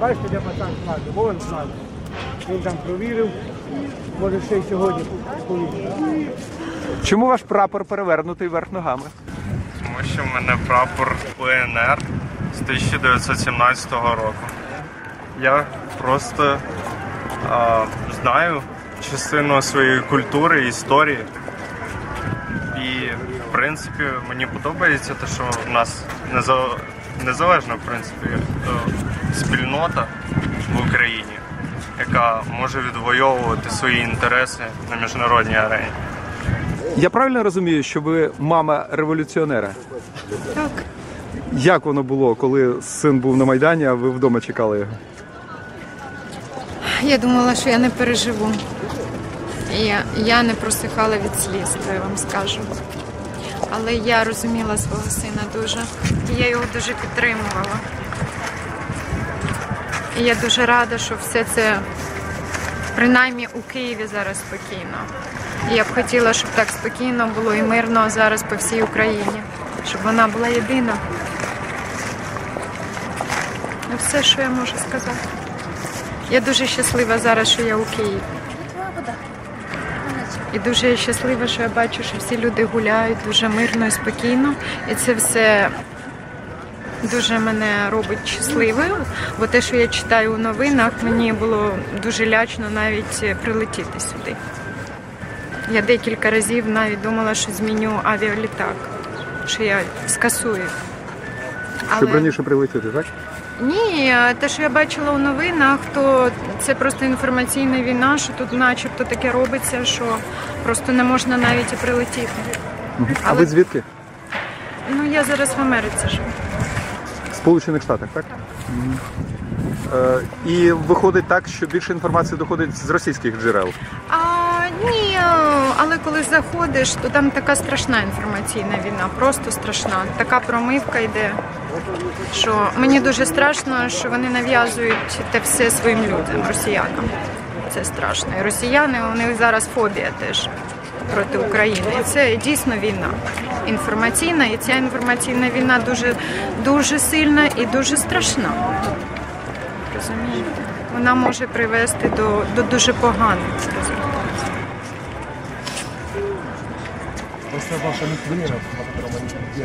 Бачите, де пацан складу, вон складу. Він там провірив, може ще й сьогодні повірив. Чому ваш прапор перевернутий вверх ногами? Тому що в мене прапор УНР з 1917 року. Я просто а, знаю частину своєї культури, історії. Принципі, мені подобається те, що в нас неза- незалежна в принципі, е, спільнота в Україні, яка може відвоювати свої інтереси на міжнародній арені. Я правильно розумію, що ви мама революціонера? Так, Як воно було, коли син був на Майдані, а ви вдома чекали його? я думала, що я не переживу. Я, я не просихала від сліз, то я вам скажу. Але я розуміла свого сина дуже. І я його дуже підтримувала. І я дуже рада, що все це принаймні у Києві зараз спокійно. І я б хотіла, щоб так спокійно було і мирно зараз по всій Україні, щоб вона була єдина. Ну, все, що я можу сказати. Я дуже щаслива зараз, що я у Києві. І дуже щаслива, що я бачу, що всі люди гуляють дуже мирно і спокійно. І це все дуже мене робить щасливою. Бо те, що я читаю у новинах, мені було дуже лячно навіть прилетіти сюди. Я декілька разів навіть думала, що зміню авіалітак, що я скасую. Щоб раніше прилетіти, так? Ні, те, що я бачила у новинах, то це просто інформаційна війна, що тут начебто таке робиться, що просто не можна навіть і прилетіти. А Але- ви звідки? Ну я зараз в Америці живу. В Сполучених Штатах, так? Мгм. Е, і виходить так, що більше інформації доходить з російських джерел. А ні, але коли заходиш, то там така страшна інформаційна війна, просто страшна. Така промивка йде. Що мені дуже страшно, що вони нав'язують те все своїм людям, росіянам. Це страшно. І росіяни у них зараз фобія теж проти України. І це дійсно війна інформаційна, і ця інформаційна війна дуже дуже сильна і дуже страшна. Розумієте? Вона може привести до, до дуже поганих результатів. После ваших примеров, на котором они